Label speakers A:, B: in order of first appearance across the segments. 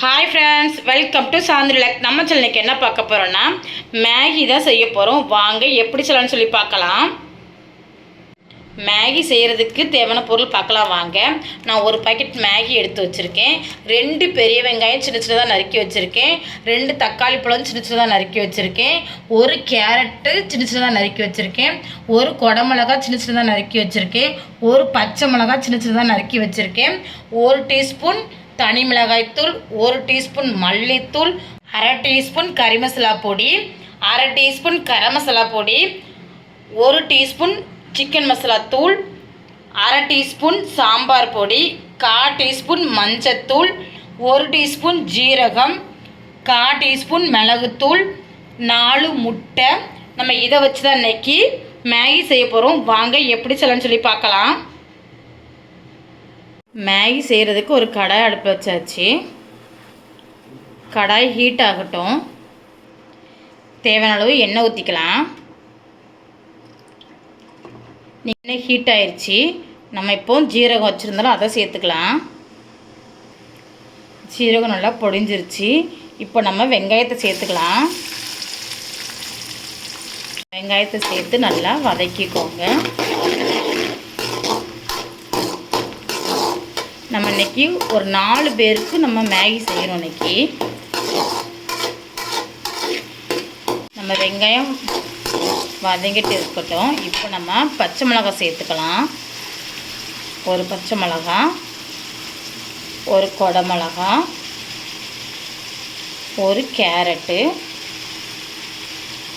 A: Hi friends welcome to சாந்திரிலக் நம்ம சென்னைக்கு என்ன பார்க்க போகிறோன்னா மேகி தான் செய்ய போகிறோம் வாங்க எப்படி செய்யலாம்னு சொல்லி பார்க்கலாம். மேகி செய்கிறதுக்கு தேவையான பொருள் பார்க்கலாம் வாங்க. நான் ஒரு பாக்கெட் மேகி எடுத்து வச்சுருக்கேன். ரெண்டு பெரிய வெங்காயம் சின்ன சின்னதாக நறுக்கி வச்சுருக்கேன். ரெண்டு தக்காளி பழம் சின்ன சின்னதாக நறுக்கி வச்சுருக்கேன். ஒரு கேரட்டு சின்ன சின்னதாக நறுக்கி வச்சுருக்கேன். ஒரு குடமிளகா சின்ன சின்னதாக நறுக்கி வச்சுருக்கேன். ஒரு பச்சை மிளகா சின்ன சின்னதாக நறுக்கி வச்சுருக்கேன். ஒரு டீஸ்பூன் தனி மிளகாய்த்தூள் ஒரு டீஸ்பூன் மல்லித்தூள் அரை டீஸ்பூன் கறி மசாலா பொடி அரை டீஸ்பூன் கரம் மசாலா பொடி ஒரு டீஸ்பூன் சிக்கன் மசாலா தூள் அரை டீஸ்பூன் சாம்பார் பொடி கா டீஸ்பூன் மஞ்சத்தூள் ஒரு டீஸ்பூன் ஜீரகம் கா டீஸ்பூன் மிளகுத்தூள் நாலு முட்டை. நம்ம இதை வச்சு தான் இன்றைக்கி மேகி செய்ய போகிறோம் வாங்க எப்படி செய்யலாம்னு சொல்லி பார்க்கலாம். மேகி செய்கிறதுக்கு ஒரு கடாய் அடுப்பு வச்சாச்சு. கடாய் ஹீட் ஆகட்டும். தேவையான அளவு எண்ணெய் ஊற்றிக்கலாம் எண்ணெய் ஹீட் ஆயிடுச்சு நம்ம இப்போ ஜீரகம் வச்சுருந்தாலும் அதை சேர்த்துக்கலாம். ஜீரகம் நல்லா பொடிஞ்சிருச்சு. இப்போ நம்ம வெங்காயத்தை சேர்த்துக்கலாம். வெங்காயத்தை சேர்த்து நல்லா வதக்கிக்கோங்க. நம்ம இன்னைக்கு ஒரு நாலு பேருக்கு நம்ம மேகி செய்கிறோம் இன்றைக்கி நம்ம வெங்காயம் வதங்கிட்டு இருக்கட்டும். இப்போ நம்ம பச்சை மிளகாய் சேர்த்துக்கலாம். ஒரு பச்சை மிளகா ஒரு கொடை மிளகா ஒரு கேரட்டு.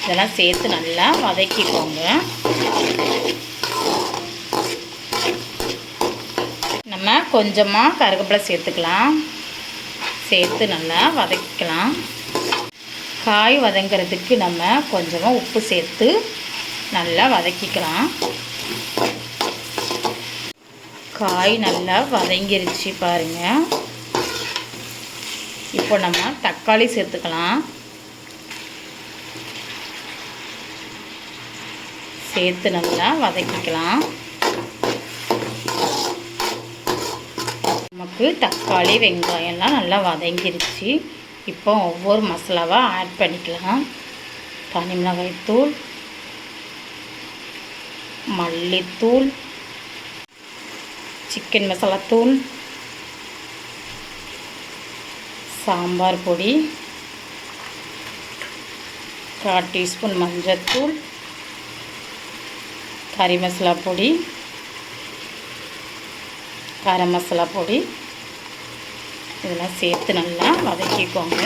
A: இதெல்லாம் சேர்த்து நல்லா வதக்கிக்கோங்க நம்ம கொஞ்சமாக கருவேப்பிலை சேர்த்துக்கலாம். சேர்த்து நல்லா வதக்கிக்கலாம். காய் வதங்கிறதுக்கு நம்ம கொஞ்சமாக உப்பு சேர்த்து நல்லா வதக்கிக்கலாம். காய் நல்லா வதங்கிருச்சு பாருங்கள் இப்போ நம்ம தக்காளி சேர்த்துக்கலாம். சேர்த்து நல்லா வதக்கிக்கலாம். நமக்கு தக்காளி வெங்காயம்லாம் நல்லா வதங்கிருச்சு. இப்போ ஒவ்வொரு மசாலாவாக ஆட் பண்ணிக்கலாம். தனி மிளகாய்த்தூள் மல்லித்தூள் சிக்கன் மசாலாத்தூள் சாம்பார் பொடி கால் டீஸ்பூன் மஞ்சத்தூள் கறி மசாலா பொடி கரம் மசாலா பொடி. இதெல்லாம் சேர்த்து நல்லா வதக்கிக்கோங்க.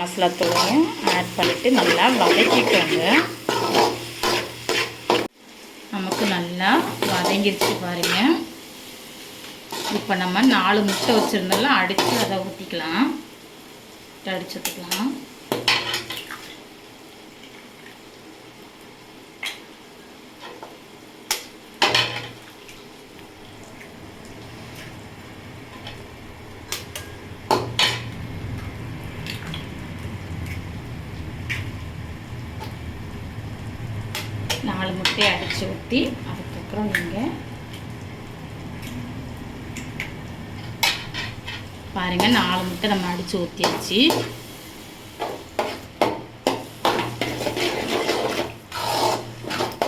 A: மசாலா தூளையும் ஆட் பண்ணிவிட்டு நல்லா வதக்கிக்கோங்க. நமக்கு நல்லா வதங்கிருச்சு பாருங்க. இப்போ நம்ம நாலு முட்டை வச்சுருந்தாலும் அடித்து அதை ஊற்றிக்கலாம் அடிச்சு ஊற்றிக்கலாம் நாலு முட்டையை அடித்து ஊற்றி அதுக்கப்புறம் நீங்கள் பாருங்கள் நாலு முட்டை நம்ம அடித்து ஊற்றியாச்சு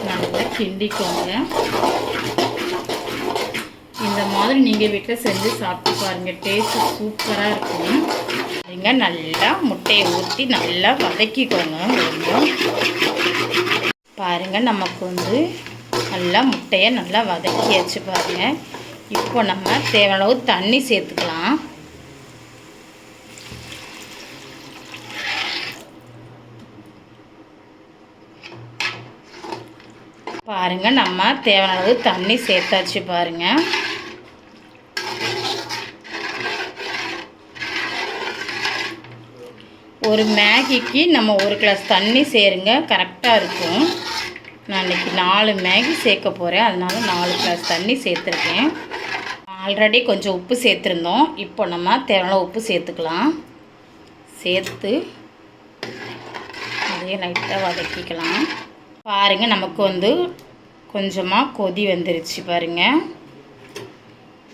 A: நல்லா கிண்டிக்கோங்க. இந்த மாதிரி நீங்கள் வீட்டில் செஞ்சு சாப்பிட்டு பாருங்கள் டேஸ்ட்டு சூப்பராக இருக்கும். பாருங்க நல்லா முட்டையை ஊற்றி நல்லா வதக்கிக்கோங்க. கொஞ்சம் பாருங்கள் நமக்கு வந்து நல்லா முட்டையை நல்லா வதக்கியாச்சு பாருங்கள் இப்போ நம்ம தேவையான அளவு தண்ணி சேர்த்துக்கலாம். பாருங்கள் நம்ம தேவையான அளவு தண்ணி சேர்த்தாச்சு பாருங்கள் ஒரு மேகிக்கு நம்ம ஒரு கிளாஸ் தண்ணி சேருங்க கரெக்டாக இருக்கும். நான் இன்றைக்கி நாலு மேகி சேர்க்க போகிறேன் அதனால் நாலு கிளாஸ் தண்ணி சேர்த்துருக்கேன். ஆல்ரெடி கொஞ்சம் உப்பு சேர்த்துருந்தோம். இப்போ நம்ம தேவையான உப்பு சேர்த்துக்கலாம். சேர்த்து அதையே லைட்டாக வதக்கிக்கலாம். பாருங்கள் நமக்கு வந்து கொஞ்சமாக கொதி வந்துருச்சு பாருங்கள்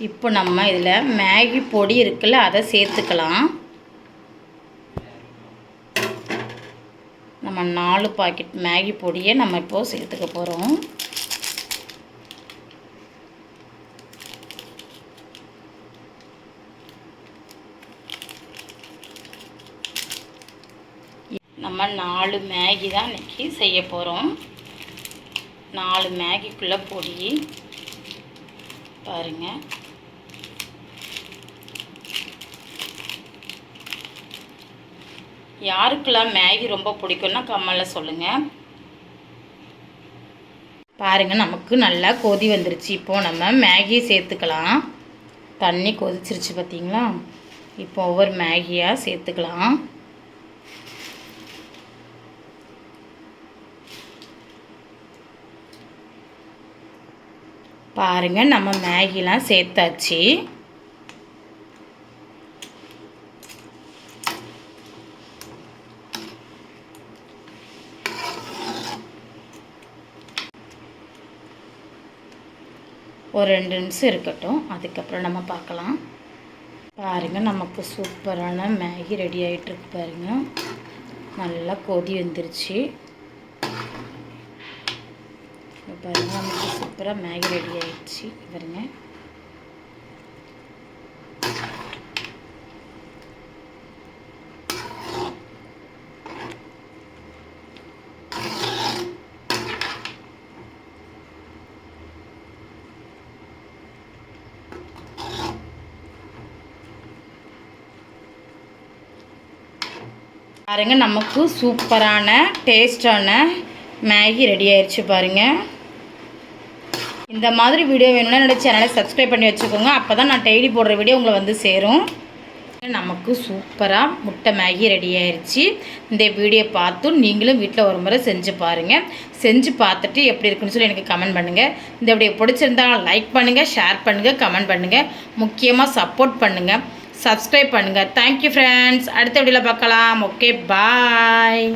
A: இப்போ நம்ம இதில் மேகி பொடி இருக்குல்ல அதை சேர்த்துக்கலாம். நம்ம நாலு பாக்கெட் மேகி பொடியை நம்ம இப்போது சேர்த்துக்க போகிறோம் நம்ம நாலு மேகி தான் இன்றைக்கி செய்ய போகிறோம் நாலு மேகிக்குள்ளே பொடி பாருங்கள் யாருக்கெல்லாம் மேகி ரொம்ப பிடிக்கும்னா கம்மலில் சொல்லுங்கள் பாருங்கள் நமக்கு நல்லா கொதி வந்துருச்சு. இப்போது நம்ம மேகியை சேர்த்துக்கலாம். தண்ணி கொதிச்சிருச்சு பார்த்தீங்களா இப்போ ஒவ்வொரு மேகியாக சேர்த்துக்கலாம். பாருங்கள் நம்ம மேகிலாம் சேர்த்தாச்சு. ஒரு ரெண்டு நிமிஷம் இருக்கட்டும். அதுக்கப்புறம் நம்ம பார்க்கலாம். பாருங்கள் நமக்கு சூப்பரான மேகி ரெடி ஆகிட்டுருக்கு பாருங்கள் நல்லா கொதி வந்துருச்சு. பாருங்கள் நமக்கு சூப்பராக மேகி ரெடி ஆகிடுச்சு பாருங்கள் பாருங்க நமக்கு சூப்பரான டேஸ்டான மேகி ரெடி ஆயிடுச்சு பாருங்கள் இந்த மாதிரி வீடியோ வேணும்னா என்னோடய சேனலை சப்ஸ்கிரைப் பண்ணி வச்சுக்கோங்க. அப்போ தான் நான் டெய்லி போடுற வீடியோ உங்களை வந்து சேரும். நமக்கு சூப்பராக முட்டை மேகி ரெடி ஆயிடுச்சு இந்த வீடியோ பார்த்து நீங்களும் வீட்டில் ஒரு முறை செஞ்சு பாருங்கள் செஞ்சு பார்த்துட்டு எப்படி இருக்குன்னு சொல்லி எனக்கு கமெண்ட் பண்ணுங்கள் இந்த வீடியோ பிடிச்சிருந்தா லைக் பண்ணுங்கள் ஷேர் பண்ணுங்கள் கமெண்ட் பண்ணுங்கள் முக்கியமாக சப்போர்ட் பண்ணுங்கள் சப்ஸ்கிரைப் பண்ணுங்கள் தேங்க்யூ ஃப்ரெண்ட்ஸ் அடுத்த வீடியோவில் பார்க்கலாம். Okay bye